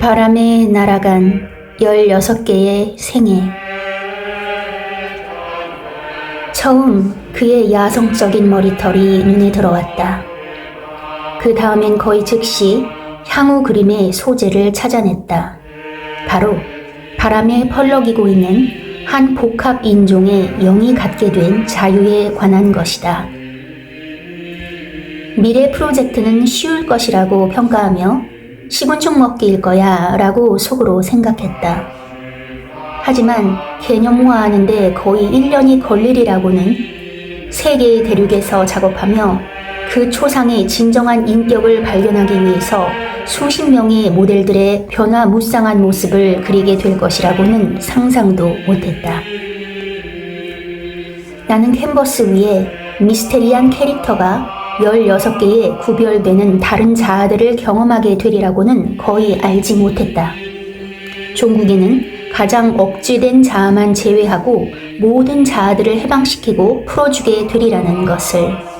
바람에 날아간 16개의 생애. 처음 그의 야성적인 머리털이 눈에 들어왔다. 그 다음엔 거의 즉시 향후 그림의 소재를 찾아냈다. 바로 바람에 펄럭이고 있는 한 복합 인종의 영이 갖게 된 자유에 관한 것이다. 미래 프로젝트는 쉬울 것이라고 평가하며 시군축 먹기일 거야 라고 속으로 생각했다. 하지만 개념화하는데 거의 1년이 걸리리라고는 세계의 대륙에서 작업하며 그 초상의 진정한 인격을 발견하기 위해서 수십 명의 모델들의 변화무쌍한 모습을 그리게 될 것이라고는 상상도 못했다. 나는 캔버스 위에 미스테리한 캐릭터가 16개의 구별되는 다른 자아들을 경험하게 되리라고는 거의 알지 못했다. 종국에는 가장 억제된 자아만 제외하고 모든 자아들을 해방시키고 풀어주게 되리라는 것을.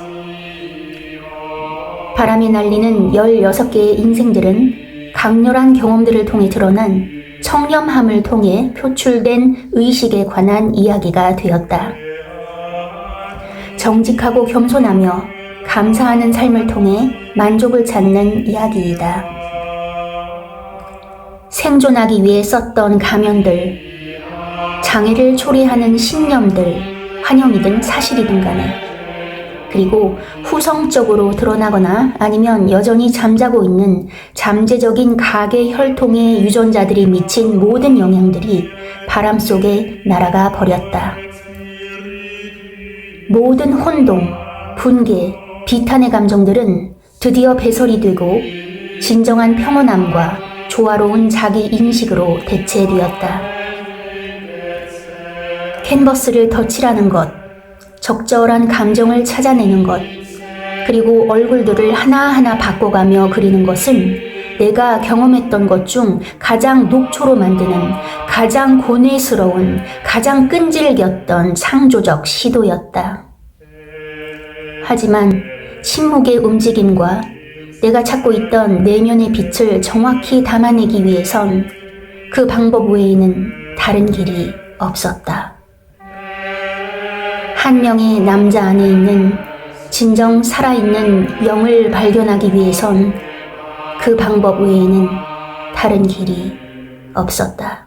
바람이 날리는 16개의 인생들은 강렬한 경험들을 통해 드러난 청렴함을 통해 표출된 의식에 관한 이야기가 되었다. 정직하고 겸손하며 감사하는 삶을 통해 만족을 찾는 이야기이다. 생존하기 위해 썼던 가면들, 장애를 초래하는 신념들, 환영이든 사실이든 간에, 그리고 후성적으로 드러나거나 아니면 여전히 잠자고 있는 잠재적인 가계 혈통의 유전자들이 미친 모든 영향들이 바람 속에 날아가 버렸다. 모든 혼동, 분개, 비탄의 감정들은 드디어 배설이 되고 진정한 평온함과 조화로운 자기 인식으로 대체되었다. 캔버스를 덧칠하는 것, 적절한 감정을 찾아내는 것, 그리고 얼굴들을 하나하나 바꿔가며 그리는 것은 내가 경험했던 것 중 가장 녹초로 만드는 가장 고뇌스러운, 가장 끈질겼던 창조적 시도였다. 하지만 침묵의 움직임과 내가 찾고 있던 내면의 빛을 정확히 담아내기 위해선 그 방법 외에는 다른 길이 없었다. 한 명의 남자 안에 있는 진정 살아있는 영을 발견하기 위해선 그 방법 외에는 다른 길이 없었다.